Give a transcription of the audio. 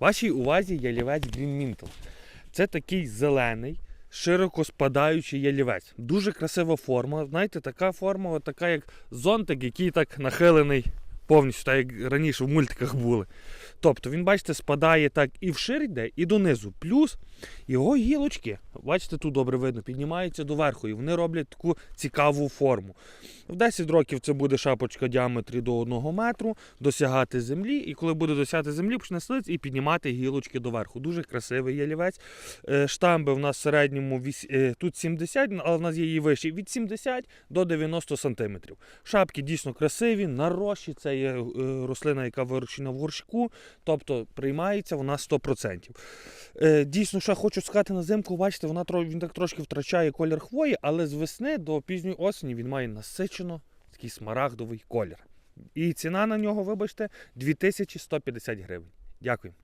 Вашій увазі ялівець Mintle. Це такий зелений, широко спадаючий ялівець. Дуже красива форма. Знаєте, така форма, така як зонтик, який так нахилений повністю, так як раніше в мультиках були. Тобто він, бачите, спадає так і вшир йде, і донизу. Плюс його гілочки, бачите, тут добре видно, піднімаються доверху, і вони роблять таку цікаву форму. В 10 років це буде шапочка діаметрі до 1 метру, досягати землі, і коли буде досягати землі, почне слиць і піднімати гілочки доверху. Дуже красивий ялівець. Е, Штамби в нас в середньому е, тут 70, але в нас є і вищі від 70 до 90 сантиметрів. Шапки дійсно красиві, нарощі, є е, рослина, яка вирощена в горщику, тобто приймається вона 100%. Е, Дійсно, що я хочу сказати на зимку, бачите, вона він так трошки втрачає колір хвої, але з весни до пізньої осені він має насичено такий смарагдовий колір. І ціна на нього, вибачте, 2150 гривень. Дякую.